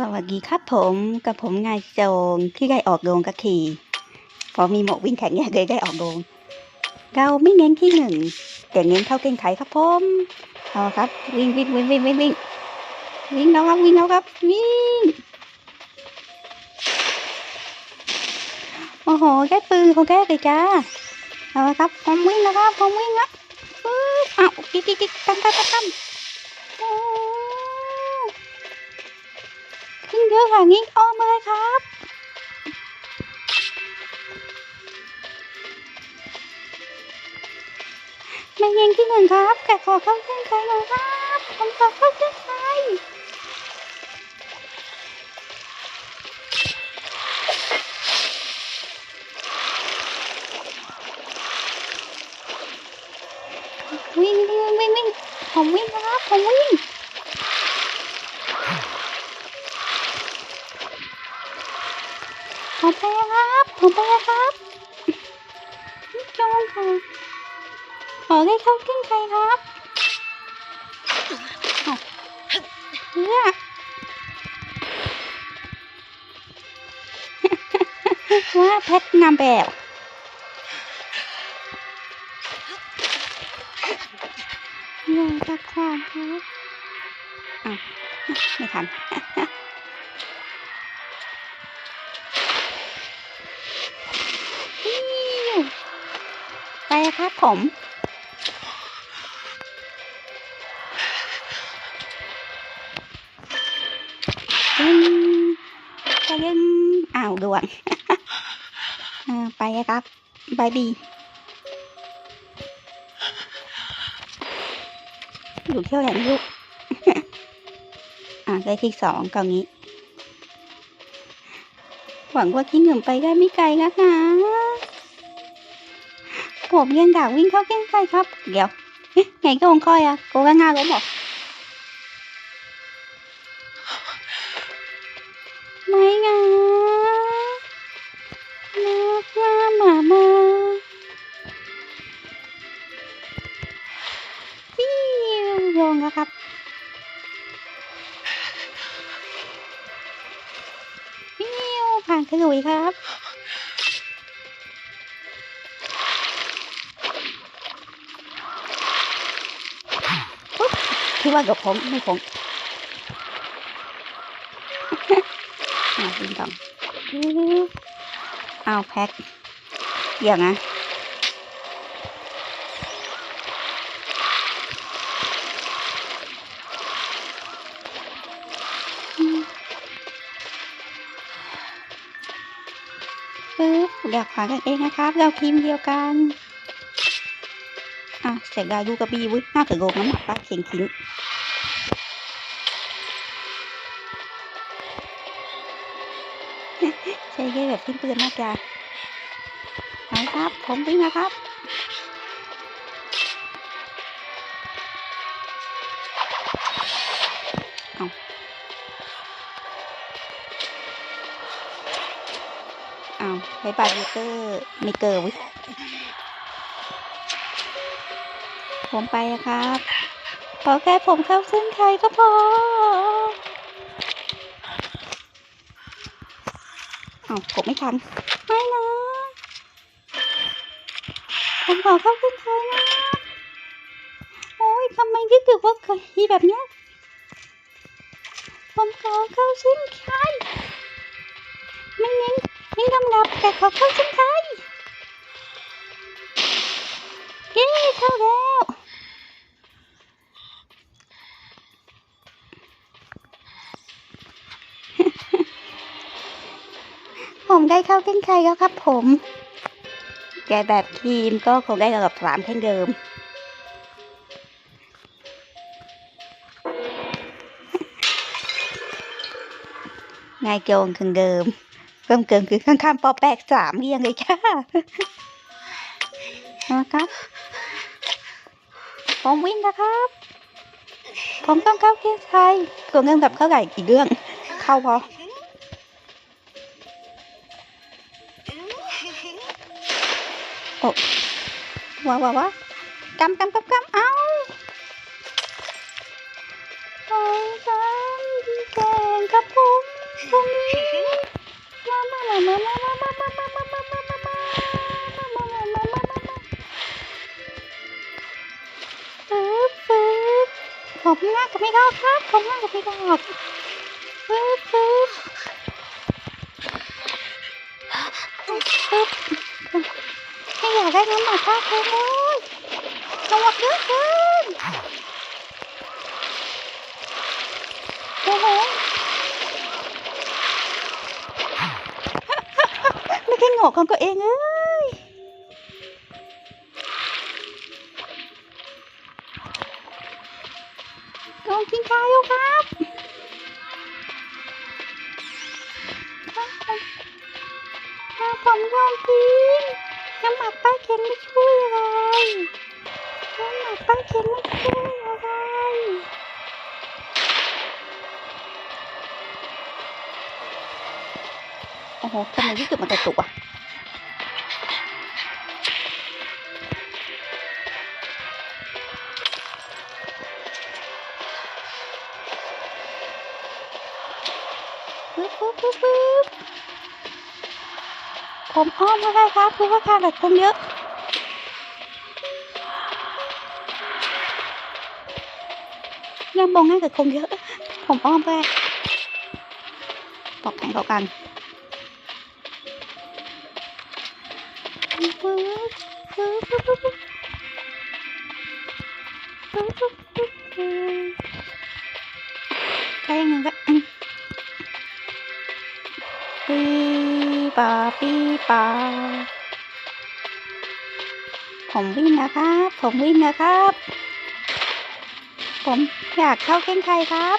สวัสดีครับผมกับผมนายโจงที่ได้ออกโรงกะขี่พอมีหมวกวิ่งแข่งเนี่ยเลยได้ออกโรงเราไม่เน้นที่หนึ่งแต่เน้นเข้าเก่งไขครับผมเอาครับ วิ่งวิ่งวิ่งวิ่งวิ่งวิ่งวิ่งแล้วครับวิ่งแล้วครับวิ่งโอ้โหแค่ปืนเขาแก้เลยจ้าเอาครับผมวิ่งแล้วครับผมวิ่งแล้วอ้าวกิ๊กกิ๊กกิ๊กตั้มตั้มตั้มตั้มโอ้ เยอะค่ะงี้อ้อมมาเลยครับ ไม่ย็นที่หนึ่งครับแต่ขอเข้าเส้นชัยหน่อยครับผมขอเข้าเส้นชัยวิ่งวิ่งวิ่งวิ่งผมวิ่งครับผมวิ่ง ผมไปแล้วครับ ผมไปแล้วครับจองขอขอได้เข้าขึ้นใครครับอ้าวเนี่ยว่าแพทนำแบบอยากจะขวานครับอ้าวไม่ทัน ครับผม ยึงไปยึงอ้าวด่วนอ่าไปครับบายบีอยู่เที่ยวไหนไม่รู้อ่าได้ที่สองกองนี้ หวังว่าที่หนึ่งไปได้ไม่ไกลนะคะ ผมยังอยากวิ่งเข้าเส้นชัยครับ เดี๋ยวเอ๊ะไงก็คงค่อยอะโกงง่ายล้มหรอไม่งานักงาหมามาฟิวลงแล้วครับฟิวผ่านขลุยครับ คิดว่ากับผมไม่ผมอ่าวิ่งก่อนเอาแพ็คเดี๋ยวนะอืมปึ๊บอยากขวากันเองนะครับ เราทีมเดียวกัน เสียดายดูกระบี่วุ้ยน่าจะโกงน้ำหนักป้าเข่งทิ้งใช้แค่แบบทิ้งปืนมากจ้ะไปครับ ผมวิ่งนะครับเอาเอาไปบายยูเตอร์ไม่เกิดวิ ผมไปอะครับ ขอแค่ผมเข้าเส้นชัยก็พอ เอาผมไม่ทัน ไม่นะ ผมขอเข้าเส้นชัยนะ โอ้ยทำไมรู้สึกว่าเคยีแบบเนี้ย ผมขอเข้าเส้นชัยไม่เน้นไม่ลำดับแต่ขอเข้าเส้นชัยเย้เผมได้เข้าเส้นชัยแล้วครับผมแกแบบทีมก็คงได้ระดับสามเช่นเดิมนายโจงคือเดิม เพิ่มเกินคือข้างๆปอแปกสามเรียงเลยค่ะนะครับผมวิ่งนะครับ ผมต้องเข้าเส้นชัยส่วนเรื่องแบบเท่าไหร่กี่เรื่อง เข้าพอ โอ้ว้าวว้าวว้าวกำกำกำกำเอาโอ้ยฉันแกงกับผมตรงนี้มามามามามามามามามามามามามามามามามามาปึ๊บปึ๊บผมง่ายกับไม่ดอกครับผมง่ายกับไม่ดอกปึ๊บปึ๊บปึ๊บ ไม่อยากได้น้ำหนักมากเลยจังหวะเยอะเกินโอ้โหไม่ใช่หงอกของตัวเองเอ้ยลองกินข้าวครับครับผมครับผมลองกิน น้ำหมักป้าเค็มไม่ช่วยอะไรน้ำหมักป้าเค็มไม่ช่วยอะไรโอ้โหทำไมรู้สึกมันกระตุกอะปึ๊บปึ๊บปึ๊บปึ๊บ ผมอ้อมมาได้ครับเพราะว่าทางแบบคงเยอะยังมองง่ายกับคงเยอะ ผมอ้อมไปปอกแข่งต่อกันปึ๊บ ปาปีปาผมวิ่งนะครับ ผมวิ่งนะครับ ผมอยากเข้าเก้งไข่ครับ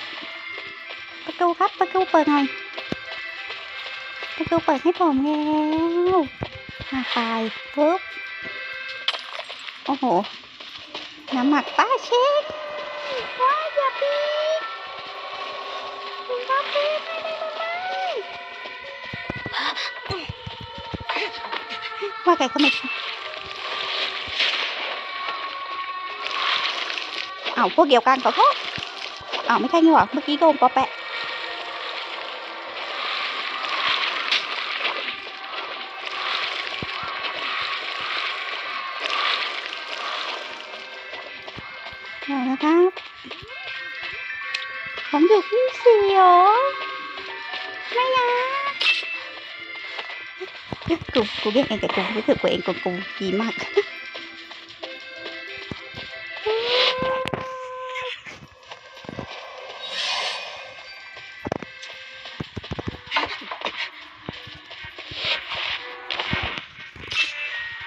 ประตูครับประตูเปิดหน่อยประตูเปิดให้ผมแล้วมาไปปุ๊บโอ้โหน้ำหมักป้าเช็คว้าอย่าปี ว่าไก่ก็ไม่กินเอาพวกเดียวกันก็เขาเอาไม่ใช่นี่หว่เมื่อกี้โดงปอแปะเอาละครับของเด็ที่เสียวไม่นะ ต่กูรู้สึกว่าเองกูกูดีมาก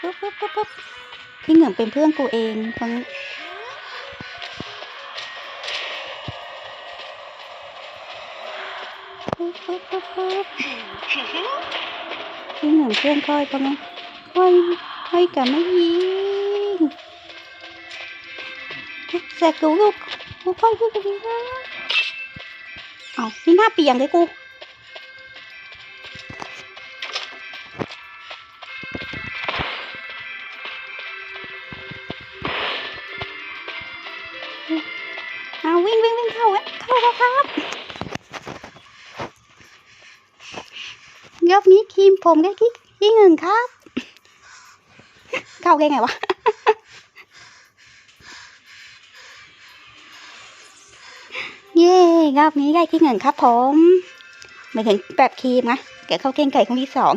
ปุ๊บปุ๊บปุ๊บปุ๊บพี่เหงื่อเป็นเพื่อนกูเองทั้งปุ๊บปุ๊บปุ๊บปุ๊บ khi làm xem coi con ơi quay quay cả mấy gì sẽ cứu được cô quay cái gì đó ờ xin happy cái cô ยอบนี้ครีมผมได้ที่ที่หนึ่งครับ เข้าได้ไงวะเย่รอบนี้ได้ที่หนึ่งครับผมไม่ถึงแบบครีมนะแกเข้าเก่งไก่คนที่สอง